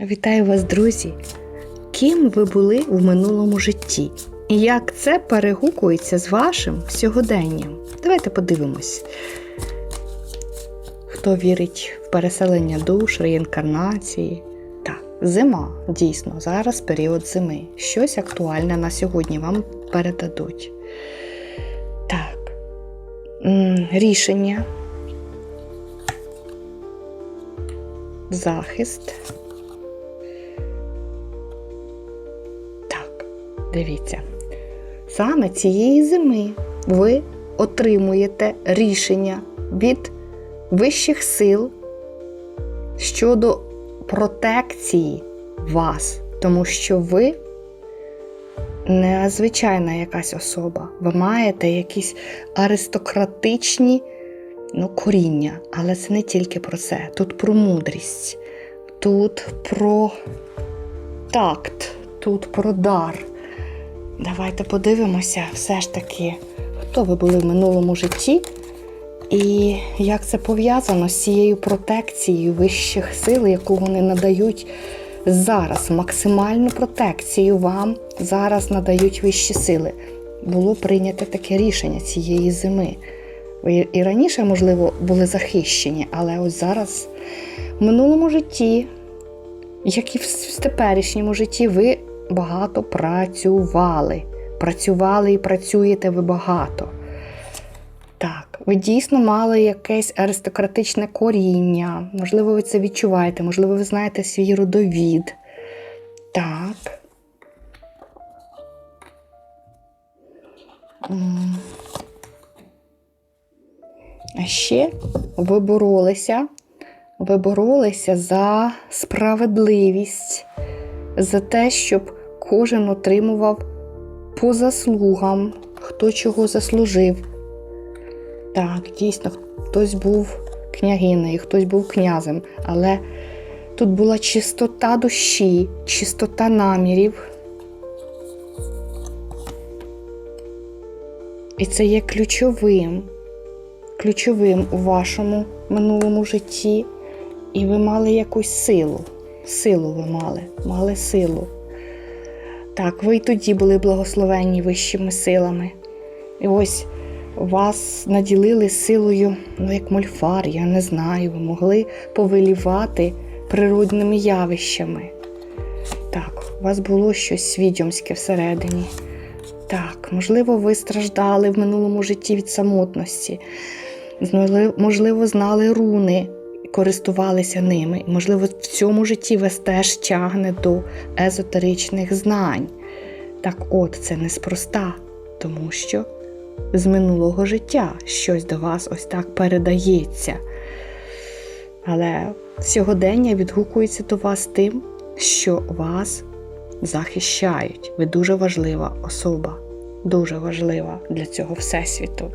Вітаю вас, друзі! Ким ви були в минулому житті? І як це перегукується з вашим сьогоденням? Давайте подивимось. Хто вірить в переселення душ, реінкарнації? Так, зима, дійсно, зараз період зими. Щось актуальне на сьогодні вам передадуть. Так. Рішення. Захист. Дивіться. Саме цієї зими ви отримуєте рішення від вищих сил щодо протекції вас, тому що ви незвичайна якась особа. Ви маєте якісь аристократичні ну, коріння, але це не тільки про це. Тут про мудрість, тут про такт, тут про дар. Давайте подивимося, все ж таки, хто ви були в минулому житті, і як це пов'язано з цією протекцією вищих сил, яку вони надають зараз. Максимальну протекцію вам зараз надають вищі сили. Було прийнято таке рішення цієї зими. Ви і раніше, можливо, були захищені, але ось зараз, в минулому житті, як і в теперішньому житті, ви багато працювали. Працювали і працюєте ви багато. Так, ви дійсно мали якесь аристократичне коріння. Можливо, ви це відчуваєте, можливо, ви знаєте свій родовід. Так. А ще ви боролися, ви боролися за справедливість, за те, щоб кожен отримував по заслугам, хто чого заслужив. Так, дійсно, хтось був княгинею, хтось був князем, але тут була чистота душі, чистота намірів. І це є ключовим, ключовим у вашому минулому житті. І ви мали якусь силу. Силу ви мали, мали силу. Так, ви й тоді були благословенні вищими силами. І ось вас наділили силою, ну, як мольфар, я не знаю, ви могли повелівати природними явищами. Так, у вас було щось відьомське всередині. Так, можливо, ви страждали в минулому житті від самотності. Можливо, знали руни, користувалися ними. Можливо, в цьому житті вас теж тягне до езотеричних знань. Так от, це неспроста, тому що з минулого життя щось до вас ось так передається. Але сьогодення відгукується до вас тим, що вас захищають. Ви дуже важлива особа, дуже важлива для цього всесвіту.